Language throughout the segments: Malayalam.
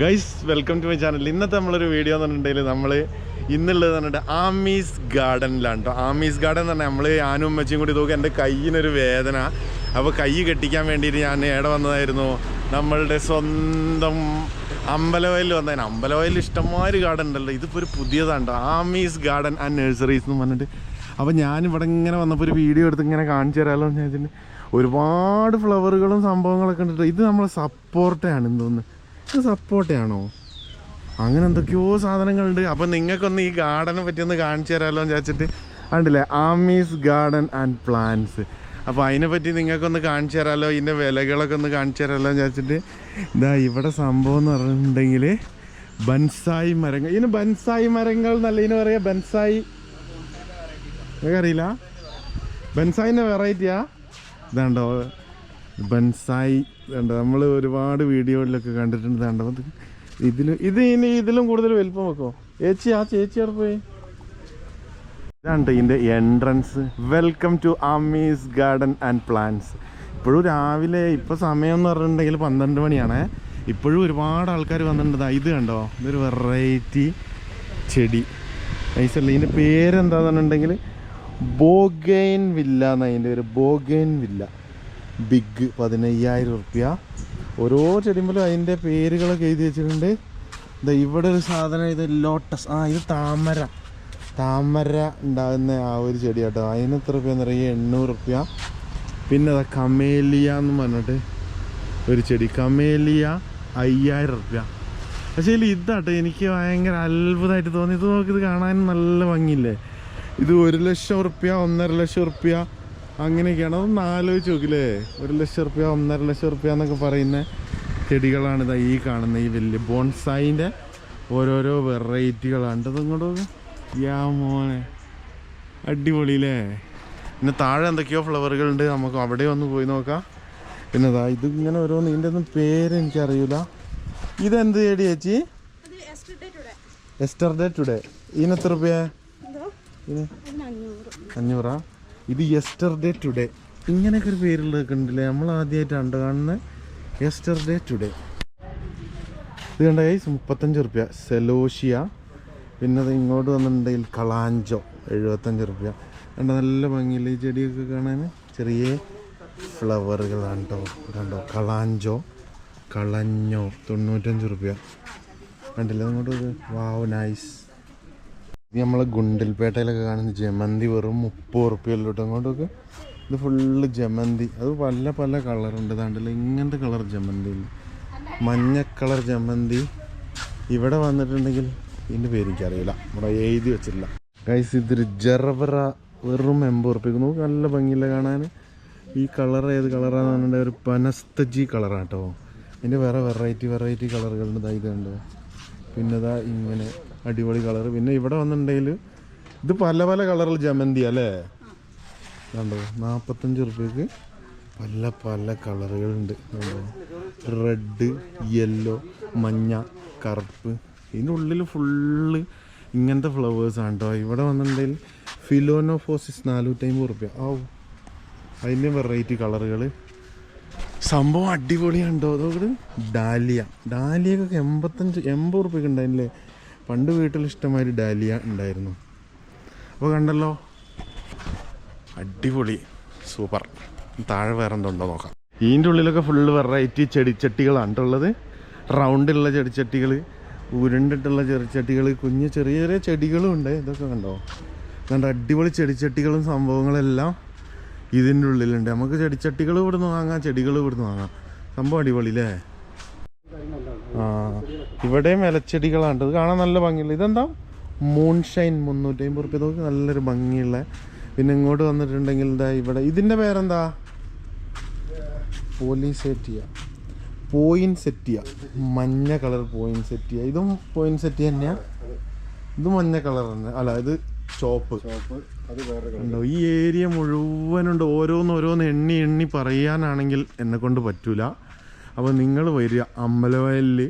Guys welcome to my channel ഇന്നത്തെ നമ്മളൊരു വീഡിയോ എന്ന് പറഞ്ഞിട്ടുണ്ടെങ്കിൽ നമ്മൾ ഇന്നുള്ളത് പറഞ്ഞിട്ട് ആമീസ് ഗാർഡനിലാണ് കേട്ടോ ആമീസ് ഗാർഡൻ എന്ന് പറഞ്ഞാൽ നമ്മൾ ഞാനും അമ്മച്ചും കൂടി നോക്കി എന്റെ കയ്യിനൊരു വേദന. അപ്പോൾ കൈ കെട്ടിക്കാൻ വേണ്ടിയിട്ട് ഞാൻ ഏടെ വന്നതായിരുന്നു? നമ്മളുടെ സ്വന്തം അമ്പലവയലിൽ വന്നതിന് അമ്പലവയലിൽ ഇഷ്ടംമാതിരി ഗാർഡൻ ഉണ്ടല്ലോ. ഇതിപ്പോൾ ഒരു പുതിയതാണ് ആമീസ് ഗാർഡൻ ആൻഡ് നഴ്സറീസ് എന്ന് പറഞ്ഞിട്ട്. അപ്പോൾ ഞാനിവിടെ ഇങ്ങനെ വന്നപ്പോൾ ഒരു വീഡിയോ എടുത്ത് ഇങ്ങനെ കാണിച്ചു തരാമല്ലോ എന്ന് ഇതിന് ഒരുപാട് ഫ്ലവറുകളും സംഭവങ്ങളൊക്കെ ഉണ്ട്. ഇത് നമ്മളെ സപ്പോർട്ടയാണ് തോന്നുന്നു. ഇത് സപ്പോർട്ടയാണോ അങ്ങനെ എന്തൊക്കെയോ സാധനങ്ങളുണ്ട്. അപ്പം നിങ്ങൾക്കൊന്ന് ഈ ഗാർഡനെ പറ്റി ഒന്ന് കാണിച്ചു തരാമല്ലോ എന്ന് വിചാരിച്ചിട്ട്. കണ്ടില്ലേ? ആമീസ് ഗാർഡൻ ആൻഡ് പ്ലാന്റ്സ് അപ്പോൾ അതിനെപ്പറ്റി നിങ്ങൾക്കൊന്ന് കാണിച്ചു തരാമല്ലോ ഇതിന്റെ വിലകളൊക്കെ ഒന്ന് കാണിച്ചു തരാമല്ലോ എന്ന് വിചാരിച്ചിട്ട്. ഇതാ ഇവിടെ സംഭവം എന്ന് പറഞ്ഞിട്ടുണ്ടെങ്കിൽ ബൻസായി മരങ്ങൾ. ഇതിന് ബൻസായി മരങ്ങൾ എന്നല്ല ഇതിന് പറയാ ബൻസായി നിങ്ങൾക്കറിയില്ല? ബൻസായിന്റെ വെറൈറ്റിയാ ഇതാണ്ടോ? ബൻസായി നമ്മൾ ഒരുപാട് വീഡിയോയിലൊക്കെ കണ്ടിട്ടുണ്ട് കണ്ടോ? ഇത് ഇതിൽ ഇത് ഇനി ഇതിലും കൂടുതൽ വലിപ്പം വെക്കോ? ചേച്ചി ആ ചേച്ചി അവിടെ പോയി. ഇതാണ് ഇതിന്റെ entrance welcome to Ammi's garden and plants ഇപ്പോഴും രാവിലെ ഇപ്പോൾ സമയം എന്ന് പറഞ്ഞിട്ടുണ്ടെങ്കിൽ പന്ത്രണ്ട് മണിയാണ്. ഇപ്പോഴും ഒരുപാട് ആൾക്കാർ വന്നിട്ടുണ്ട്. ഇത് കണ്ടോ? ഇതൊരു വെറൈറ്റി ചെടി. നൈസല്ല? ഇതിന്റെ പേരെന്താണെന്നുണ്ടെങ്കിൽ ബോഗൈൻ വില്ല എന്നതിന്റെ ഒരു ബോഗൈൻ വില്ല ബിഗ് പതിനയ്യായിരം റുപ്യ ഓരോ ചെടിമ്പലും അതിന്റെ പേരുകളൊക്കെ എഴുതി വെച്ചിട്ടുണ്ട്. ഇതാ ഇവിടെ ഒരു സാധനം ഇത് ലോട്ടസ്. ആ ഇത് താമര. താമര ഉണ്ടാകുന്ന ആ ഒരു ചെടി കേട്ടോ അതിന് എത്ര റുപ്യ എന്ന് പറയുക എണ്ണൂറ് റുപ്യ പിന്നെ അതാ കമേലിയ എന്ന് പറഞ്ഞിട്ട് ഒരു ചെടി. കമേലിയ അയ്യായിരം റുപ്യ പക്ഷേ ഇതിൽ ഇതാട്ടോ. എനിക്ക് ഭയങ്കര അത്ഭുതമായിട്ട് തോന്നി. ഇത് നോക്കി ഇത് കാണാൻ നല്ല ഭംഗിയില്ലേ? ഇത് ഒരു ലക്ഷം റുപ്യ ഒന്നര ലക്ഷം റുപ്യ അങ്ങനെയൊക്കെയാണ്. അതൊന്ന് ആലോചിച്ച് നോക്കില്ലേ? ഒരു ലക്ഷം റുപ്യ ഒന്നര ലക്ഷം റുപ്യ എന്നൊക്കെ പറയുന്ന ചെടികളാണ് ഇതാ ഈ കാണുന്ന ഈ വലിയ ബോൺസായിന്റെ ഓരോരോ വെറൈറ്റികളാണ്. ഇതങ്ങോട്ട് യാ മോനെ. അടിപൊളി അടിപൊളിയില്ലേ? പിന്നെ താഴെ എന്തൊക്കെയോ ഫ്ലവറുകളുണ്ട്. നമുക്ക് അവിടെ ഒന്ന് പോയി നോക്കാം. പിന്നെ ഇതാ ഇത് ഇങ്ങനെ ഓരോ ഇതിന്റെ ഒന്നും പേര് എനിക്കറിയില്ല ഇതെന്ത് ചെടി ചേച്ചി? അത് എസ്റ്റർഡേ ടുഡേ ഇതിന് എത്ര റുപ്യ? അഞ്ഞൂറ്. ഇത് യെസ്റ്റർഡേ ടുഡേ ഇങ്ങനെയൊക്കെ ഒരു പേരുള്ളതൊക്കെ ഉണ്ടല്ലേ നമ്മൾ ആദ്യമായിട്ടാണ് കാണുന്നത് യെസ്റ്റർഡേ ടുഡേ ഇത് കണ്ട ഗൈസ് മുപ്പത്തഞ്ച് റുപ്യ. സെലോഷിയ. പിന്നെ അത് ഇങ്ങോട്ട് വന്നിട്ടുണ്ടെങ്കിൽ കളാഞ്ചോ എഴുപത്തഞ്ച് റുപ്യ. കണ്ട നല്ല ഭംഗിയില്ല ഈ ചെടിയൊക്കെ കാണാൻ? ചെറിയ ഫ്ലവറുകളാണ് കേട്ടോ. കണ്ടോ കളാഞ്ചോ കളഞ്ഞോ തൊണ്ണൂറ്റഞ്ച് റുപ്യ. കണ്ടില്ല? ഇങ്ങോട്ട് വാവ് നൈസ് ഇത് നമ്മളെ ഗുണ്ടിൽപേട്ടയിലൊക്കെ കാണുന്ന ജമന്തി വെറും മുപ്പത് ഉറുപ്പ്യല്ലോ കേട്ടോ അങ്ങോട്ടൊക്കെ ഇത് ഫുള്ള് ജമന്തി. അത് പല പല കളറുണ്ട് ഇതാണ്ടല്ലോ ഇങ്ങനത്തെ കളർ ജമന്തി മഞ്ഞ കളർ ജമന്തി. ഇവിടെ വന്നിട്ടുണ്ടെങ്കിൽ ഇതിന്റെ പേര് എനിക്കറിയില്ല. ഇവിടെ എഴുതി വെച്ചിട്ടില്ല. ഗൈസ് ഇതൊരു ജറവറ വെറും എൺപത് ഉറുപ്പ്യക്ക് നോക്ക് നല്ല ഭംഗിയില്ല കാണാൻ. ഈ കളർ ഏത് കളറാന്ന് പറഞ്ഞിട്ടുണ്ടെങ്കിൽ ഒരു പനസ്തജി കളറാണ് കേട്ടോ അതിന്റെ വേറെ വെറൈറ്റി വെറൈറ്റി കളറുകളുണ്ട് ഇതാ ഇത് പിന്നെ ഇതാ ഇങ്ങനെ അടിപൊളി കളർ. പിന്നെ ഇവിടെ വന്നിട്ടുണ്ടെങ്കിൽ ഇത് പല പല കളറിൽ ജമന്തി അല്ലേ? കണ്ടോ? നാൽപ്പത്തഞ്ച് റുപ്യക്ക് പല പല കളറുകളുണ്ട്. കണ്ടോ? റെഡ് യെല്ലോ മഞ്ഞ കറുപ്പ്. ഇതിന്റെ ഉള്ളിൽ ഫുള്ള് ഇങ്ങനത്തെ ഫ്ലവേഴ്സാണ് കേട്ടോ ഇവിടെ വന്നിട്ടുണ്ടെങ്കിൽ ഫിലോനോഫോസിസ് നാനൂറ്റമ്പത് റുപ്യ. ആ അതിന്റെ വെറൈറ്റി കളറുകൾ സംഭവം അടിപൊളിയാണ് കേട്ടോ അതോട് ഡാലിയ. ഡാലിയൊക്കെ എൺപത്തഞ്ച് എൺപത് റുപ്യക്ക് ഉണ്ടായില്ലേ? പണ്ട് വീട്ടിൽ ഇഷ്ടമാതിരി ഡാലിയ ഉണ്ടായിരുന്നു. അപ്പോൾ കണ്ടല്ലോ? അടിപൊളി. സൂപ്പർ. താഴെ വേറെ എന്തുണ്ടോ നോക്കാം. ഇതിന്റെ ഉള്ളിലൊക്കെ ഫുള്ള് വെറൈറ്റി ചെടിച്ചട്ടികളാണ് ട്ടോ ഉള്ളത്? റൗണ്ടിലുള്ള ചെടിച്ചട്ടികൾ ഉരുണ്ടിട്ടുള്ള ചെടിച്ചട്ടികൾ കുഞ്ഞ് ചെറിയ ചെറിയ ചെടികളും ഉണ്ട്. ഇതൊക്കെ കണ്ടോ? കണ്ടോ? അടിപൊളി ചെടിച്ചട്ടികളും സംഭവങ്ങളെല്ലാം ഇതിന്റെ ഉള്ളിലുണ്ട്. നമുക്ക് ചെടിച്ചട്ടികൾ ഇവിടുന്ന് വാങ്ങാം ചെടികൾ ഇവിടുന്ന് വാങ്ങാം. സംഭവം അടിപൊളി അല്ലേ? ഇവിടെയും ഇലച്ചെടികളാണ് ഇത് കാണാൻ നല്ല ഭംഗിയുള്ള ഇതെന്താ? മൂൺഷൈൻ മുന്നൂറ്റി അമ്പത് റുപ്യ നോക്കി നല്ലൊരു ഭംഗിയുള്ള. പിന്നെ ഇങ്ങോട്ട് വന്നിട്ടുണ്ടെങ്കിൽ എന്താ ഇവിടെ. ഇതിന്റെ പേരെന്താ? പോലീസെറ്റിയ പോയിൻ സെറ്റിയ മഞ്ഞ കളർ പോയിൻ സെറ്റിയ ഇതും പോയിൻ സെറ്റിയ തന്നെയാണ് ഇത് മഞ്ഞ കളർ തന്നെ. അല്ല ഇത് ചോപ്പ് ഉണ്ടോ ഈ ഏരിയ മുഴുവനുണ്ട്. ഓരോന്ന് ഓരോന്ന് എണ്ണി എണ്ണി പറയാനാണെങ്കിൽ എന്നെ കൊണ്ട് പറ്റൂല. അപ്പോൾ നിങ്ങൾ വരിക. അമ്പലവയലിൽ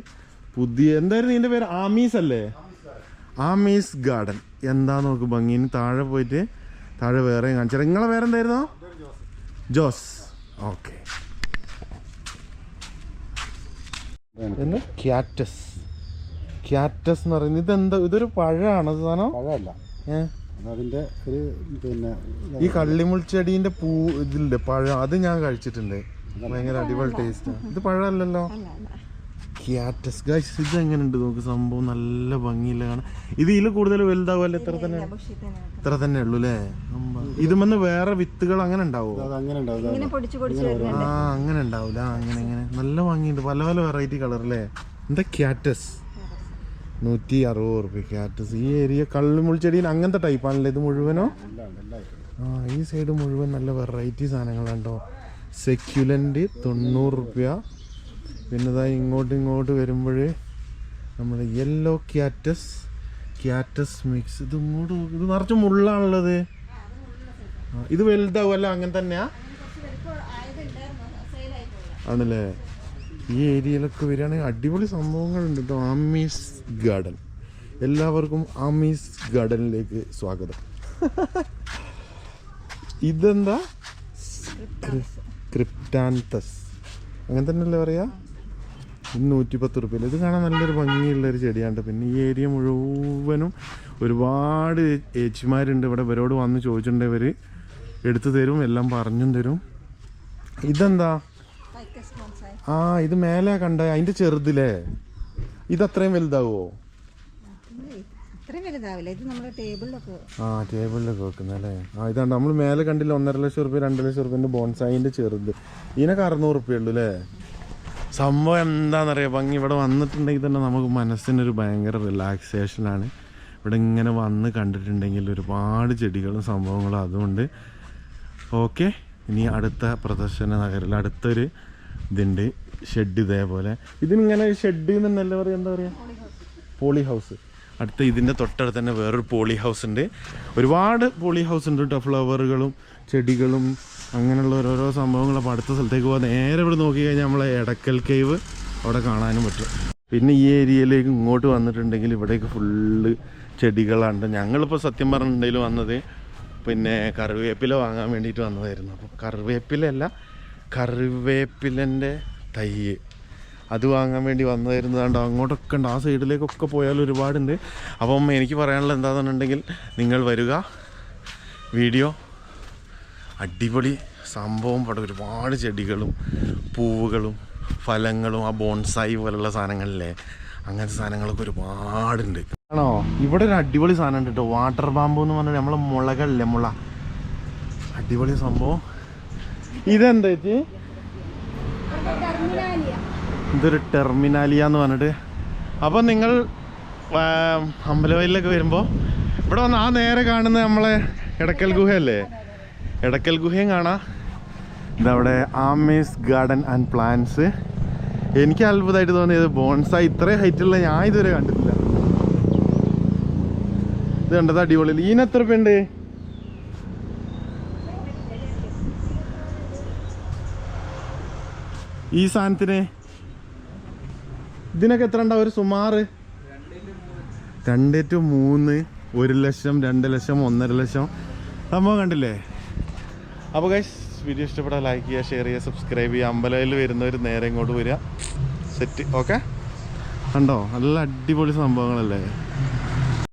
പുതിയ എന്തായിരുന്നു ഇതിന്റെ പേര്? ആമീസ് അല്ലേ? ആമീസ് ഗാർഡൻ. എന്താ നോക്ക് ഭംഗിന് താഴെ പോയിട്ട് താഴെ വേറെ കാണിച്ചാൽ നിങ്ങളെ പേരെന്തായിരുന്നോ? ജോസ്. ഓക്കെ. ക്യാറ്റസ്. ക്യാറ്റസ് എന്ന് പറയുന്നത് ഇതെന്താ? ഇതൊരു പഴമാണ് സാധനം. പഴമല്ല. ഏ? അതതിന്റെ ഒരു പിന്നെ ഈ കള്ളിമുൾച്ചെടീന്റെ പൂ ഇതില്ലേ? പഴം. അത് ഞാൻ കഴിച്ചിട്ടുണ്ട്. ഭയങ്കര അടിപൊളി ടേസ്റ്റ് ഇത് പഴമല്ലല്ലോ? ക്യാറ്റസ് ഗൈസ് ഇത് എങ്ങനെയുണ്ട്? നോക്ക് സംഭവം നല്ല ഭംഗിയില്ല കാണാൻ ഇത് ഇതിൽ കൂടുതൽ വലുതാവുമല്ലോ? ഇത്ര തന്നെ? ഇത്ര തന്നെ ഉള്ളു അല്ലേ? ഇതുമെന്ന് വേറെ വിത്തുകൾ അങ്ങനെ ഉണ്ടാവോ? ആ അങ്ങനെ ഉണ്ടാവൂല. അങ്ങനെ അങ്ങനെ നല്ല ഭംഗിയുണ്ട്. പല പല വെറൈറ്റി കളർ അല്ലേ? എന്താ ക്യാറ്റസ് നൂറ്റി അറുപത് റുപ്യ ക്യാറ്റസ് ഈ ഏരിയ കള്ളുമുൾച്ചെടിയിൽ അങ്ങനത്തെ ടൈപ്പാണല്ലേ ഇത് മുഴുവനോ? ആ ഈ സൈഡ് മുഴുവൻ നല്ല വെറൈറ്റി സാധനങ്ങളുണ്ടോ സെക്യുലന്റ് തൊണ്ണൂറ് റുപ്യ. പിന്നെ ഇതാ ഇങ്ങോട്ട് ഇങ്ങോട്ട് വരുമ്പോൾ നമ്മുടെ യെല്ലോ ക്യാറ്റസ് ക്യാറ്റസ് മിക്സ് ഇത് ഇങ്ങോട്ട്. ഇത് നിറച്ച് മുള്ളാണുള്ളത്. ഇത് വലുതാവുമല്ല അങ്ങനെ തന്നെയാ? ആണല്ലേ? ഈ ഏരിയയിലൊക്കെ വരികയാണെങ്കിൽ അടിപൊളി സംഭവങ്ങളുണ്ട് കേട്ടോ. ആമീസ് ഗാർഡൻ എല്ലാവർക്കും ആമീസ് ഗാർഡനിലേക്ക് സ്വാഗതം. ഇതെന്താ? ക്രിപ്റ്റാൻതസ് അങ്ങനെ തന്നെയല്ലേ പറയാ? നൂറ്റി പത്ത് റുപ്യയിൽ ഇത് കാണാൻ നല്ലൊരു ഭംഗിയുള്ള ഒരു ചെടിയാണ് പിന്നെ ഈ ഏരിയ മുഴുവനും ഒരുപാട് ഏച്ചിമാരുണ്ട്. ഇവിടെ ഇവരോട് വന്ന് ചോദിച്ചിട്ടുണ്ട് ഇവർ എടുത്തു തരും എല്ലാം പറഞ്ഞും തരും. ഇതെന്താ? ആ ഇത് മേലെ കണ്ട അതിന്റെ ചെറുതില്ലേ ഇത് അത്രയും വലുതാവോ? ആ ടേബിളിലൊക്കെ വെക്കുന്നല്ലേ ആ ഇതാണ് നമ്മൾ മേലെ കണ്ടില്ല ഒന്നര ലക്ഷം റുപ്യ രണ്ട് ലക്ഷം റുപ്യന്റെ ബോൺസായിന്റെ ചെറുത്. ഇതിനൊക്കെ അറുന്നൂറ് റുപ്യ ഉള്ളൂ അല്ലേ? സംഭവം എന്താണെന്നറിയാം? ഭംഗി ഇവിടെ വന്നിട്ടുണ്ടെങ്കിൽ തന്നെ നമുക്ക് മനസ്സിനൊരു ഭയങ്കര റിലാക്സേഷനാണ് ഇവിടെ ഇങ്ങനെ വന്ന് കണ്ടിട്ടുണ്ടെങ്കിൽ ഒരുപാട് ചെടികളും സംഭവങ്ങളും അതുകൊണ്ട് ഓക്കെ ഇനി അടുത്ത പ്രദർശന നഗരിൽ അടുത്തൊരു ഇതുണ്ട്. ഷെഡ് ഇതേപോലെ. ഇതിനിങ്ങനെ ഷെഡ് എന്നല്ല പറയുക എന്താ പറയുക? പോളി ഹൗസ് അടുത്ത ഇതിന്റെ തൊട്ടടുത്ത് തന്നെ വേറൊരു പോളി ഹൗസ് ഉണ്ട്. ഒരുപാട് പോളി ഹൗസ് ഉണ്ട് കേട്ടോ ഫ്ലവറുകളും ചെടികളും അങ്ങനെയുള്ള ഓരോരോ സംഭവങ്ങളും അപ്പോൾ അടുത്ത സ്ഥലത്തേക്ക് പോകാൻ നേരെ ഇവിടെ നോക്കി കഴിഞ്ഞാൽ നമ്മളെ എടക്കൽ കേവ് അവിടെ കാണാനും പറ്റും. പിന്നെ ഈ ഏരിയയിലേക്ക് ഇങ്ങോട്ട് വന്നിട്ടുണ്ടെങ്കിൽ ഇവിടേക്ക് ഫുള്ള് ചെടികളാണ്. ഞങ്ങളിപ്പോൾ സത്യം പറഞ്ഞിട്ടുണ്ടെങ്കിൽ വന്നത് പിന്നെ കറിവേപ്പില വാങ്ങാൻ വേണ്ടിയിട്ട് വന്നതായിരുന്നു. അപ്പോൾ കറിവേപ്പിലല്ല കറിവേപ്പിലന്റെ തൈ അത് വാങ്ങാൻ വേണ്ടി വന്നതായിരുന്നതാണ്ട് അങ്ങോട്ടൊക്കെ ഉണ്ട്. ആ സൈഡിലേക്കൊക്കെ പോയാൽ ഒരുപാടുണ്ട്. അപ്പം എനിക്ക് പറയാനുള്ളത് എന്താണെന്നുണ്ടെങ്കിൽ നിങ്ങൾ വരിക. വീഡിയോ അടിപൊളി സംഭവം ഇവിടെ ഒരുപാട് ചെടികളും പൂവുകളും ഫലങ്ങളും ആ ബോൺസായി പോലുള്ള സാധനങ്ങളിലെ അങ്ങനത്തെ സാധനങ്ങളൊക്കെ ഒരുപാടുണ്ട്. ആണോ? ഇവിടെ ഒരു അടിപൊളി സാധനം ഉണ്ട് കേട്ടോ വാട്ടർ ബാമ്പു എന്ന് പറഞ്ഞാൽ നമ്മളെ മുളകളില്ലേ മുള. അടിപൊളി സംഭവം. ഇതെന്താ ചേച്ചി? ഇതൊരു ടെർമിനാലിയ എന്ന് പറഞ്ഞിട്ട്. അപ്പോൾ നിങ്ങൾ അമ്പലവയലിലൊക്കെ വരുമ്പോൾ ഇവിടെ വന്ന് ആ നേരെ കാണുന്ന നമ്മളെ ഇടക്കൽ ഗുഹയല്ലേ? എടക്കൽ ഗുഹയും കാണാം. ഇതവിടെ ആമേസ് ഗാർഡൻ ആൻഡ് പ്ലാന്റ്സ്. എനിക്ക് അത്ഭുതമായിട്ട് തോന്നിയത് ബോൺസായി ഇത്രയും ഹൈറ്റുള്ള ഞാൻ ഇതുവരെ കണ്ടിട്ടില്ല. ഇത് കണ്ടത് അടിപൊളി ഈനെത്ര എത്ര ഈ സാധനത്തിന് ഇതിനൊക്കെ എത്ര ഉണ്ടാവും? ഒരു സുമാറ്? രണ്ട് ടു മൂന്ന് ഒരു ലക്ഷം രണ്ട് ലക്ഷം ഒന്നര ലക്ഷം. സംഭവം കണ്ടില്ലേ? അപ്പോൾ ഗൈസ് വീഡിയോ ഇഷ്ടപ്പെട്ടാൽ ലൈക്ക് ചെയ്യുക ഷെയർ ചെയ്യുക സബ്സ്ക്രൈബ് ചെയ്യുക. അമ്പലയിൽ വരുന്നവർ നേരെ ഇങ്ങോട്ട് വരിക. സെറ്റ് ഓക്കെ കണ്ടോ? നല്ല അടിപൊളി സംഭവങ്ങളല്ലേ?